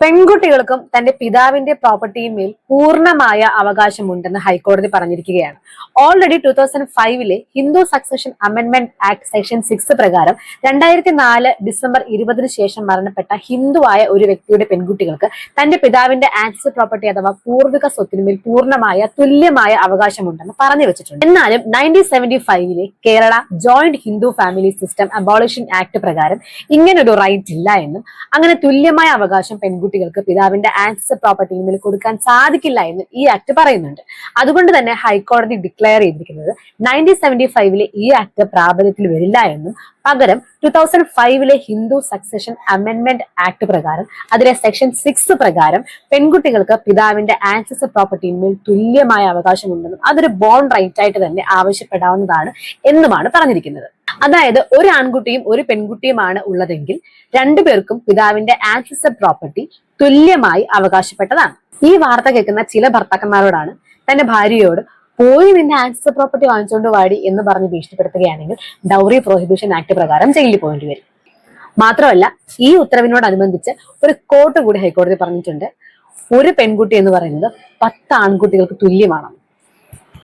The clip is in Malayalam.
പെൺകുട്ടികൾക്കും തന്റെ പിതാവിന്റെ പ്രോപ്പർട്ടിയിന്മേൽ പൂർണമായ അവകാശമുണ്ടെന്ന് ഹൈക്കോടതി പറഞ്ഞിരിക്കുകയാണ്. Already two thousand ഫൈവിലെ Hindu succession amendment act section six പ്രകാരം രണ്ടായിരത്തി നാല് ഡിസംബർ ഇരുപതിന് ശേഷം മരണപ്പെട്ട ഹിന്ദുവായ ഒരു വ്യക്തിയുടെ പെൺകുട്ടികൾക്ക് തന്റെ പിതാവിന്റെ ആക്സ് പ്രോപ്പർട്ടി അഥവാ പൂർവിക സ്വത്തിനുമേൽ പൂർണമായ തുല്യമായ അവകാശമുണ്ടെന്ന് പറഞ്ഞു വെച്ചിട്ടുണ്ട്. എന്നാലും nineteen seventy ഫൈവിലെ Kerala joint Hindu family system abolition act പ്രകാരം ഇങ്ങനൊരു റൈറ്റ് ഇല്ല എന്നും അങ്ങനെ തുല്യമായ അവകാശം പെൺകുട്ടികൾക്ക് പിതാവിന്റെ ആക്സസ് പ്രോപ്പർട്ടിയിൽ മേൽ കൊടുക്കാൻ സാധിക്കില്ല എന്ന് ഈ ആക്ട് പറയുന്നുണ്ട്. അതുകൊണ്ട് തന്നെ ഹൈക്കോടതി ഡിക്ലെയർ ചെയ്തിരിക്കുന്നത് നയന്റീൻ സെവന്റി ഫൈവിലെ ഈ ആക്ട് പ്രാബല്യത്തിൽ വരില്ല എന്നും പകരം ടൂ തൗസൻഡ് ഫൈവിലെ ഹിന്ദു സക്സഷൻ അമെന്റ്മെന്റ് ആക്ട് പ്രകാരം അതിലെ സെക്ഷൻ സിക്സ് പ്രകാരം പെൺകുട്ടികൾക്ക് പിതാവിന്റെ ആക്സസ് പ്രോപ്പർട്ടിയിന്മേൽ തുല്യമായ അവകാശമുണ്ടെന്നും അതൊരു ബോൺ റൈറ്റ് ആയിട്ട് തന്നെ ആവശ്യപ്പെടാവുന്നതാണ് എന്നുമാണ് പറഞ്ഞിരിക്കുന്നത്. അതായത് ഒരു ആൺകുട്ടിയും ഒരു പെൺകുട്ടിയുമാണ് ഉള്ളതെങ്കിൽ രണ്ടുപേർക്കും പിതാവിന്റെ ആക്സസ് പ്രോപ്പർട്ടി തുല്യമായി അവകാശപ്പെട്ടതാണ്. ഈ വാർത്ത കേൾക്കുന്ന ചില ഭർത്താക്കന്മാരോടാണ് തന്റെ ഭാര്യയോട് പോയി നിന്റെ ആക്സസ് പ്രോപ്പർട്ടി വാങ്ങിച്ചുകൊണ്ട് വാടി എന്ന് പറഞ്ഞ് ഭീഷണിപ്പെടുത്തുകയാണെങ്കിൽ ഡൗറി പ്രോഹിബിഷൻ ആക്ട് പ്രകാരം ജയിലിൽ പോകേണ്ടി വരും മാത്രമല്ല ഈ ഉത്തരവിനോടനുബന്ധിച്ച് ഒരു കോട്ട് കൂടി ഹൈക്കോടതി പറഞ്ഞിട്ടുണ്ട്. ഒരു പെൺകുട്ടി എന്ന് പറയുന്നത് പത്ത് ആൺകുട്ടികൾക്ക് തുല്യമാണ്